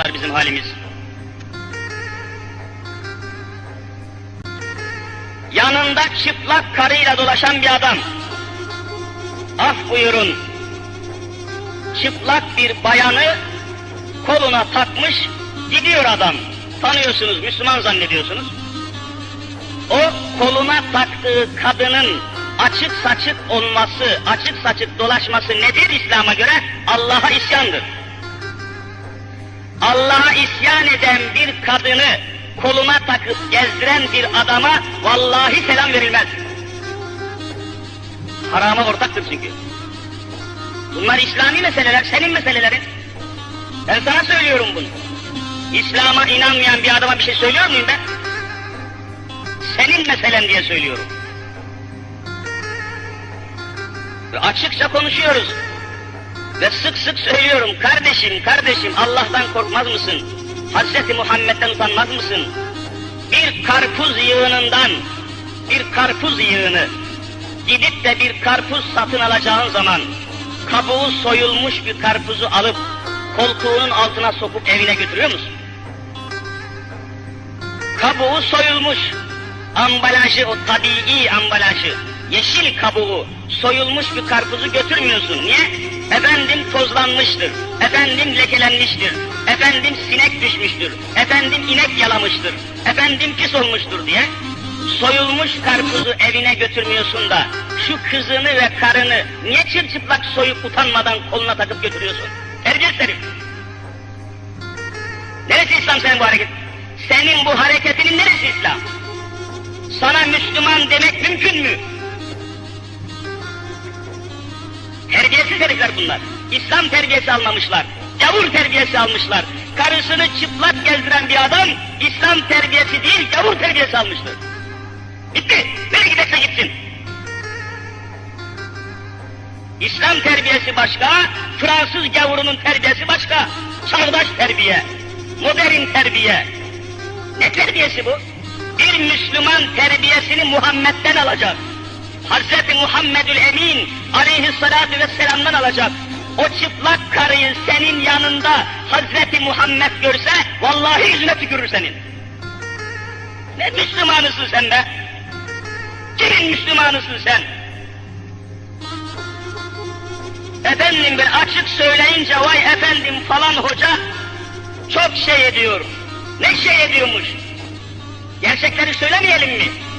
Var bizim halimiz. Yanında çıplak karıyla dolaşan bir adam. Af buyurun. Çıplak bir bayanı koluna takmış gidiyor adam. Tanıyorsunuz, Müslüman zannediyorsunuz. O koluna taktığı kadının açık saçık olması, açık saçık dolaşması nedir İslam'a göre? Allah'a isyandır. Allah'a isyan eden bir kadını koluna takıp gezdiren bir adama vallahi selam verilmez. Harama ortaktır çünkü. Bunlar İslami meseleler, senin meselelerin. Ben sana söylüyorum bunu. İslam'a inanmayan bir adama bir şey söylüyor muyum ben? Senin meselen diye söylüyorum. Açıkça konuşuyoruz. Ve sık sık söylüyorum, kardeşim, kardeşim Allah'tan korkmaz mısın? Hazreti Muhammed'den utanmaz mısın? Bir karpuz yığınından, bir karpuz yığını, gidip de bir karpuz satın alacağın zaman, kabuğu soyulmuş bir karpuzu alıp, koltuğunun altına sokup evine götürüyor musun? Kabuğu soyulmuş, ambalajı, o tabii ambalajı, yeşil kabuğu, soyulmuş bir karpuzu götürmüyorsun. Niye? Efendim tozlanmıştır, efendim lekelenmiştir, efendim sinek düşmüştür, efendim inek yalamıştır, efendim pis olmuştur diye. Soyulmuş karpuzu evine götürmüyorsun da şu kızını ve karını niye çırçıplak soyup utanmadan koluna takıp götürüyorsun? Terbiyesiz. Neresi İslam senin bu hareket? Senin bu hareketinin neresi İslam? Sana Müslüman demek mümkün mü? Terbiyesiz herifler bunlar. İslam terbiyesi almamışlar. Gavur terbiyesi almışlar. Karısını çıplak gezdiren bir adam İslam terbiyesi değil gavur terbiyesi almıştır. Bitti. Nereye giderse gitsin. İslam terbiyesi başka, Fransız gavurunun terbiyesi başka. Çağdaş terbiye, modern terbiye. Ne terbiyesi bu? Bir Müslüman terbiyesini Muhammed'den alacak. Hazreti Muhammedül Emin aleyhissalatu vesselam'dan alacak. O çıplak karıyı senin yanında Hazreti Muhammed görse vallahi yüzüne tükürür senin. Ne Müslümanısın sen be? Kimin Müslümanısın sen? Efendim ben açık söyleyince vay efendim falan hoca çok şey ediyor. Ne şey ediyormuş? Gerçekleri söylemeyelim mi?